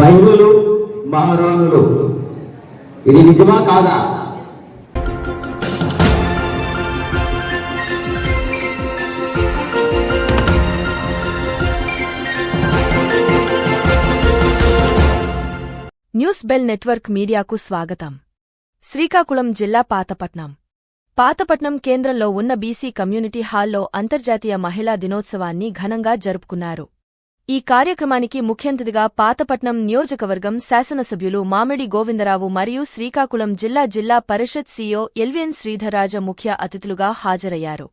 మహిళలు మహారాణులు. ఇది నిజమా కాదా? న్యూస్ బెల్ నెట్వర్క్ మీడియాకు స్వాగతం. శ్రీకాకుళం జిల్లా పాతపట్నం. పాతపట్నం కేంద్రంలో ఉన్న బీసీ కమ్యూనిటీ హాల్లో అంతర్జాతీయ మహిళా దినోత్సవాన్ని ఘనంగా జరుపుకున్నారు. ఈ కార్యక్రమానికి ముఖ్యంతిథిగా పాతపట్నం నియోజకవర్గం శాసనసభ్యులు మామిడి గోవిందరావు మరియు శ్రీకాకుళం జిల్లా జిల్లా పరిషత్ సీఓ ఎల్విఎన్ శ్రీధర్రాజ ముఖ్య అతిథులుగా హాజరయ్యారు.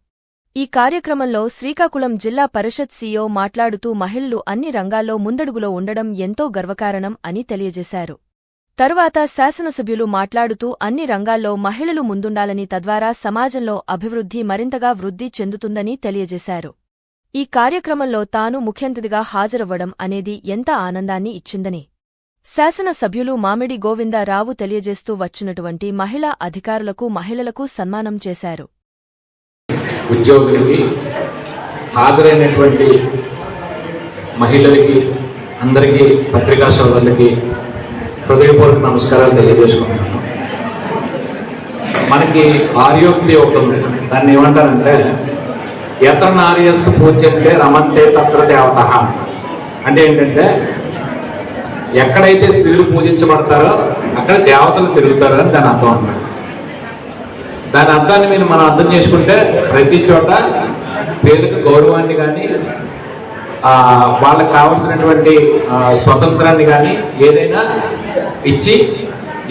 ఈ కార్యక్రమంలో శ్రీకాకుళం జిల్లా పరిషత్ సీఓ మాట్లాడుతూ మహిళలు అన్ని రంగాల్లో ముందడుగులో ఉండడం ఎంతో గర్వకారణం అని తెలియజేశారు. తరువాత శాసనసభ్యులు మాట్లాడుతూ అన్ని రంగాల్లో మహిళలు ముందుండాలని తద్వారా సమాజంలో అభివృద్ధి మరింతగా వృద్ధి చెందుతుందని తెలియజేశారు. ఈ కార్యక్రమంలో తాను ముఖ్యంతిథిగా హాజరవ్వడం అనేది ఎంత ఆనందాన్ని ఇచ్చిందని. శాసనసభ్యులు మామిడి గోవిందరావు తెలియజేస్తూ వచ్చినటువంటి మహిళా అధికారులకు మహిళలకు సన్మానం చేశారు. ఉద్యోగులకి హాజరైనటువంటి మహిళలకి అందరికీ పత్రికా సోదరులకి హృదయపూర్వక నమస్కారాలు తెలియజేసుకుంటున్నాను. మనకి ఆర్యోక్తి ఒకటి ఉంది. దాన్ని ఏమంటారంటే ఎత్ర నార్యస్తు పూజ్యంతే రమంతే తత్ర దేవత. అంటే ఏంటంటే ఎక్కడైతే స్త్రీలు పూజించబడతారో అక్కడ దేవతలు తిరుగుతారు అని దాని అర్థం అన్నమాట. దాని అర్థాన్ని మీరు మనం అర్థం చేసుకుంటే ప్రతి చోట స్త్రీలకు గౌరవాన్ని కానీ వాళ్ళకి కావలసినటువంటి స్వతంత్రాన్ని కానీ ఏదైనా ఇచ్చి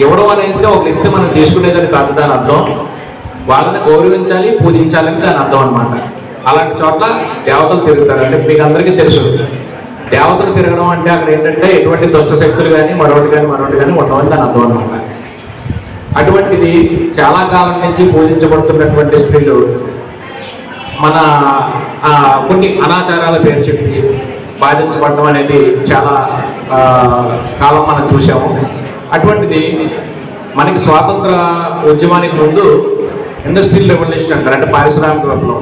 ఇవ్వడం అనేది ఒక ఇస్తే మనం తీసుకునేదని కాదు దాని అర్థం. వాళ్ళని గౌరవించాలి పూజించాలని దాని అర్థం అనమాట అలాంటి చోట్ల దేవతలు తిరుగుతారు అంటే మీకు అందరికీ తెలుసు. దేవతలు తిరగడం అంటే అక్కడ ఏంటంటే ఎటువంటి దుష్ట శక్తులు కానీ మరొకటి కానీ మరొకటి కానీ ఉండవని దాని అర్థం అనమాట అటువంటిది చాలా కాలం నుంచి పూజించబడుతున్నటువంటి స్త్రీలు మన కొన్ని అనాచారాల పేరు చెప్పి బాధించబడటం అనేది చాలా కాలం మనం చూసాము అటువంటిది మనకి స్వాతంత్ర ఉద్యమానికి ముందు ఇండస్ట్రియల్ రెవల్యూషన్ అంటారు. అంటే పారిశ్రామిక విప్లవం.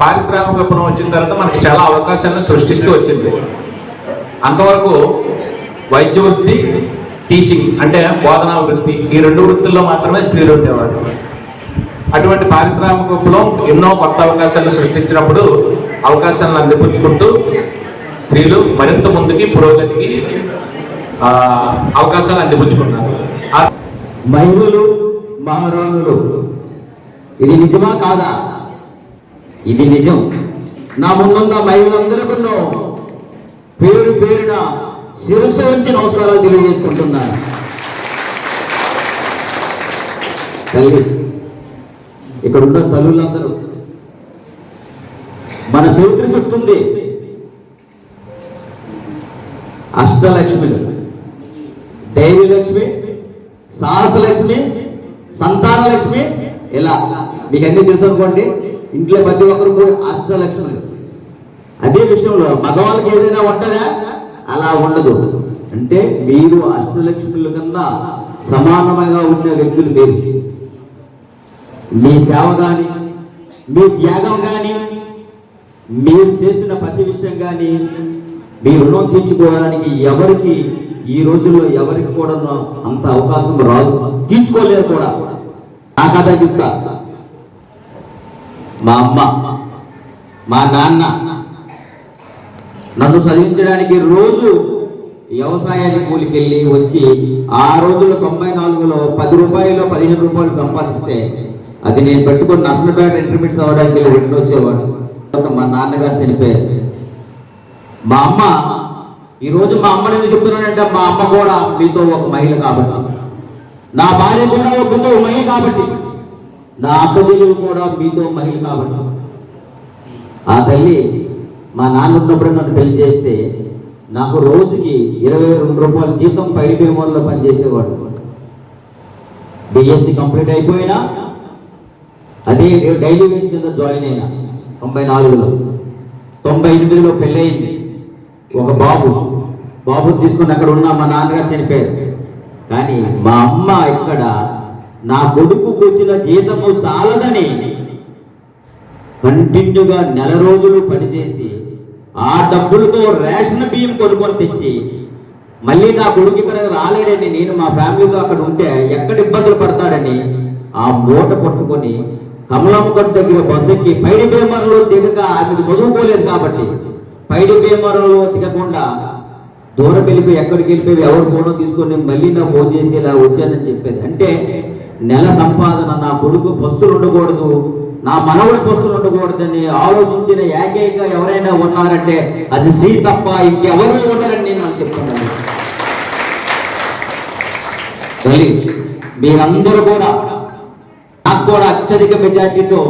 పారిశ్రామిక విప్లవం వచ్చిన తర్వాత మనకి చాలా అవకాశాలను సృష్టిస్తూ వచ్చింది. అంతవరకు వైద్య వృత్తి టీచింగ్ అంటే బోధనా వృత్తి ఈ రెండు వృత్తుల్లో మాత్రమే స్త్రీలు ఉండేవారు. అటువంటి పారిశ్రామిక విప్లవం ఎన్నో కొత్త అవకాశాలు సృష్టించినప్పుడు అవకాశాలను అందిపుచ్చుకుంటూ స్త్రీలు మరింత ముందుకి పురోగతికి అవకాశాలు అందిపుచ్చుకున్నారు. మహిళలు మహారాణులు ఇది నిజమా కాదా? ఇది నిజం. నా ముందున్న మహిళలందరికీ పేరు పేరున శిరస్సు వంచి నమస్కారాలు తెలియజేసుకుంటున్నాను తల్లి ఇక్కడ ఉన్న తల్లులందరూ మన చరిత్ర చెప్తుంది. అష్టలక్ష్మిలు దైవలక్ష్మి సాహసలక్ష్మి సంతానలక్ష్మి ఇలా మీకు అన్ని తెలుసు అనుకోండి ఇంట్లో ప్రతి ఒక్కరు పోయి అష్టలక్ష్ములు అదే విషయంలో మగవాళ్ళకి ఏదైనా ఉంటుందా? అలా ఉండదు. అంటే మీరు అష్టలక్ష్ముల కన్నా సమానముగా ఉన్న వ్యక్తులు మీరు. మీ సేవ కానీ మీ త్యాగం కానీ మీరు చేసిన ప్రతి విషయం కానీ మీ రుణం తీర్చుకోవడానికి ఎవరికి ఈ రోజుల్లో ఎవరికి కూడా అంత అవకాశం రాదు. తీర్చుకోలేరు కూడా. ఆ కథ చెప్తా. మా అమ్మ మా నాన్న నన్ను చదివించడానికి రోజు వ్యవసాయానికి కూలికెళ్ళి వచ్చి ఆ రోజుల్లో తొంభై నాలుగులో పది రూపాయలు పదిహేను రూపాయలు సంపాదిస్తే అది నేను పెట్టుకుని నర్సనపేట ఇంటర్మీడియట్స్ అవ్వడానికి వెళ్ళి రెండు వచ్చేవాడు. మా నాన్నగారు చనిపోయారు. మా అమ్మ ఈరోజు మా అమ్మని నేను చెప్తున్నానంటే మా అమ్మ కూడా మీతో ఒక మహిళ కాబట్టి. నా భార్య కూడా ఒక మహిళ కాబట్టి. నా అక్కజీలు కూడా మీతో మహిళ కాబట్టి. ఆ తల్లి మా నాన్న ఉన్నప్పుడు నన్ను పెళ్ళి చేస్తే నాకు రోజుకి ఇరవై రెండు రూపాయల జీతం పై పేమోల్లో పనిచేసేవాడు. బిఎస్సి కంప్లీట్ అయిపోయినా అదే డైలీ వేస్ కింద జాయిన్ అయినా తొంభై నాలుగులో. తొంభై ఎనిమిదిలో పెళ్ళయింది. ఒక బాబు బాబుని తీసుకుని అక్కడ ఉన్న మా నాన్నగారు చనిపోయారు. కానీ మా అమ్మ ఇక్కడ నా కొడుకుకు వచ్చిన జీతము చాలదని కంటిన్యూగా నెల రోజులు పనిచేసి ఆ డబ్బులతో రేషన్ బియ్యం కొనుక్కొని తెచ్చి మళ్ళీ నా కొడుకు ఇక్కడ రాలేడని నేను మా ఫ్యామిలీతో అక్కడ ఉంటే ఎక్కడ ఇబ్బందులు పడతాడని ఆ మూట పట్టుకొని కమలాంకర్ దగ్గర బస్సు ఎక్కి పైడి భీమరంలో దిగక ఆమెకు చదువుకోలేదు కాబట్టి పైడి భీమరంలో దిగకుండా దూరం వెళ్ళిపోయి ఎక్కడికి వెళ్ళిపోయి ఎవరు ఫోన్ తీసుకొని మళ్ళీ నా ఫోన్ చేసి ఇలా వచ్చానని చెప్పేది. అంటే నెల సంపాదన నా కొడుకు పస్తులు ఉండకూడదు నా మనవడి పస్తులు ఉండకూడదని ఆలోచించిన ఏకైక ఎవరైనా ఉన్నారంటే అది శ్రీ తప్ప ఇంకెవరూ ఉండరని నేను మనకు చెప్తున్నాను. మీరందరూ కూడా నాకు కూడా అత్యధిక మెజార్టీతో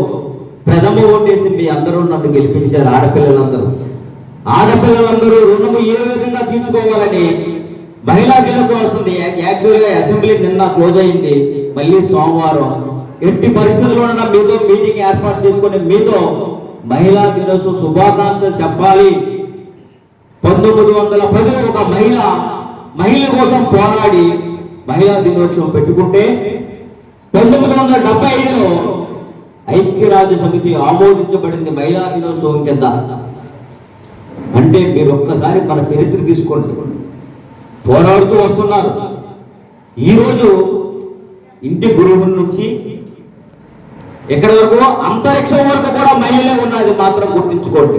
ప్రథమ ఓటేసి మీ అందరూ నన్ను గెలిపించారు ఆడపిల్లలందరూ. ఆడపిల్లలందరూ రుణము ఏ విధంగా తీర్చుకోవాలని మహిళా దినోత్సవం వస్తుంది. యాక్చువల్గా అసెంబ్లీ నిన్న క్లోజ్ అయింది. మళ్ళీ సోమవారం ఎట్టి పరిస్థితుల్లోనైనా మీతో మీటింగ్ ఏర్పాటు చేసుకుని మీతో మహిళా దినోత్సవం శుభాకాంక్షలు చెప్పాలి. పంతొమ్మిది వందల పదిలో ఒక మహిళ మహిళ కోసం పోరాడి మహిళా దినోత్సవం పెట్టుకుంటే పంతొమ్మిది వందల డెబ్బై ఐదులో ఐక్యరాజ్య సమితి ఆమోదించబడింది మహిళా దినోత్సవం కింద. అంటే మీరు ఒక్కసారి మన చరిత్ర తీసుకోండి. పోరాడుతూ వస్తున్నారు. ఈరోజు ఇంటి గురువుల నుంచి ఎక్కడి వరకు? అంతరిక్షం వరకు కూడా మహిళలే ఉన్నది మాత్రం గుర్తించుకోండి.